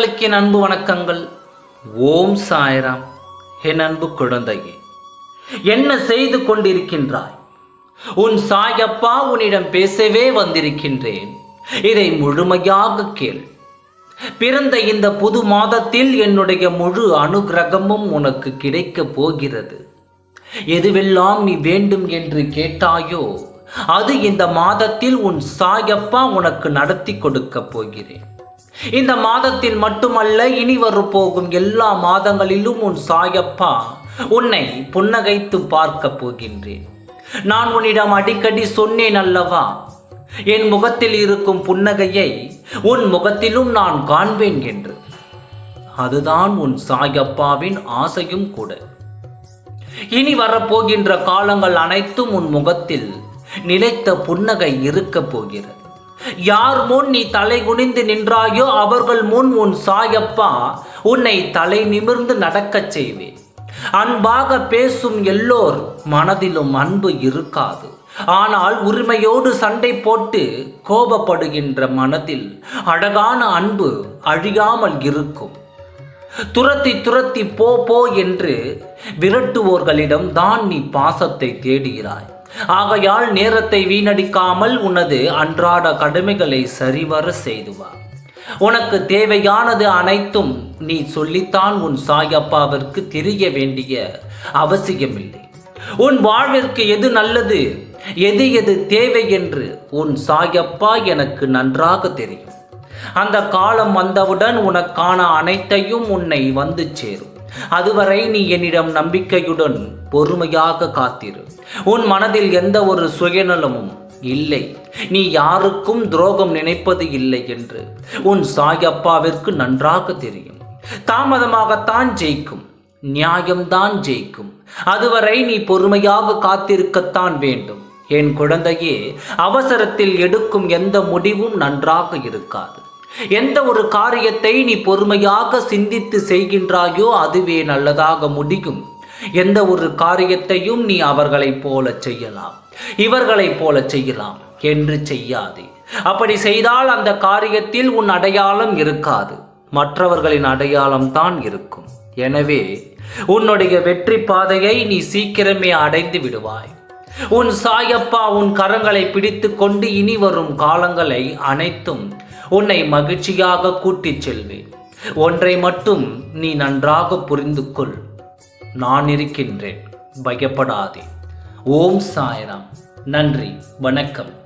குழந்தைக்கு என் அன்பு வணக்கங்கள். ஓம் சாய்ராம். என் அன்பு குழந்தையே என்ன செய்து கொண்டிருக்கின்றாய்? உன் சாயப்பா உன்னிடம் பேசவே வந்திருக்கின்றேன். இதை முழுமையாக கேள். பிறந்த இந்த புது மாதத்தில் என்னுடைய முழு அனுகிரகமும் உனக்கு கிடைக்கப் போகிறது. எதுவெல்லாம் நீ வேண்டும் என்று கேட்டாயோ அது இந்த மாதத்தில் உன் சாயப்பா உனக்கு நடத்தி கொடுக்கப் போகிறேன். இந்த மாதத்தில் மட்டுமல்ல இனி வரப்போகும் எல்லா மாதங்களிலும் உன் சாயப்பா உன்னை புன்னகைத்து பார்க்க போகின்றேன். நான் உன்னிடம் அடிக்கடி சொன்னேன் அல்லவா? என் முகத்தில் இருக்கும் புன்னகையை உன் முகத்திலும் நான் காண்பேன் என்று. அதுதான் உன் சாயப்பாவின் ஆசையும் கூட. இனி வரப்போகின்ற காலங்கள் அனைத்தும் உன் முகத்தில் நிலைத்த புன்னகை இருக்கப் போகிறது. யார் முன் நீ தலை குனிந்து நின்றாயோ அவர்கள் முன் உன் சாயப்பா உன்னை தலை நிமிர்ந்து நடக்கச் செய்வேன் அன்பாக பேசும் எல்லோர் மனதிலும் அன்பு இருக்காது. ஆனால் உரிமையோடு சண்டை போட்டு கோபப்படுகின்ற மனதில் அழகான அன்பு அழியாமல் இருக்கும். துரத்தி துரத்தி போ போ என்று விரட்டுவோர்களிடம் தான் நீ பாசத்தை தேடுகிறாய். ஆகையால் நேரத்தை வீணடிக்காமல் உனது அன்றாட கடமைகளை சரிவர செய்துவார் உனக்கு தேவையானது அனைத்தும் நீ சொல்லித்தான் உன் சாயப்பாவிற்கு தெரிய வேண்டிய அவசியமில்லை. உன் வாழ்விற்கு எது நல்லது எது எது தேவை என்று உன் சாயப்பா எனக்கு நன்றாக தெரியும். அந்த காலம் வந்தவுடன் உனக்கான அனைத்தையும் உன்னை வந்து சேரும். அதுவரை நீ என்னிடம் நம்பிக்கையுடன் பொறுமையாக காத்திரு. உன் மனதில் எந்த ஒரு சுயநலமும் இல்லை. நீ யாருக்கும் துரோகம் நினைப்பது இல்லை என்று உன் சாயப்பாவிற்கு நன்றாக தெரியும். தாமதமாகத்தான் ஜெயிக்கும். நியாயம்தான் ஜெயிக்கும். அதுவரை நீ பொறுமையாக காத்திருக்கத்தான் வேண்டும். என் குழந்தையே அவசரத்தில் எடுக்கும் எந்த முடிவும் நன்றாக இருக்காது. எந்த ஒரு காரியத்தை நீ பொறுமையாக சிந்தித்து செய்கின்றாயோ அதுவே நல்லதாக முடியும். எந்த ஒரு காரியத்தையும் நீ அவர்களைப் போல செய்யலாம். இவர்களைப் போல செய்யலாம். என்று செய்யாதே. அப்படி செய்தால் அந்த காரியத்தில் உன் அடையாளம் இருக்காது. மற்றவர்களின் அடையாளம் தான் இருக்கும். எனவே உன்னுடைய வெற்றி பாதையை நீ சீக்கிரமே அடைந்து விடுவாய். உன் சாயப்பா உன் கரங்களை பிடித்து கொண்டு இனி வரும் காலங்களை அனைத்தும் உன்னை மகிழ்ச்சியாக கூட்டிச் செல்வேன். ஒன்றை மட்டும் நீ நன்றாக புரிந்து கொள் நான் இருக்கின்றேன். பயப்படாதே. ஓம் சாய்ராம். நன்றி. வணக்கம்.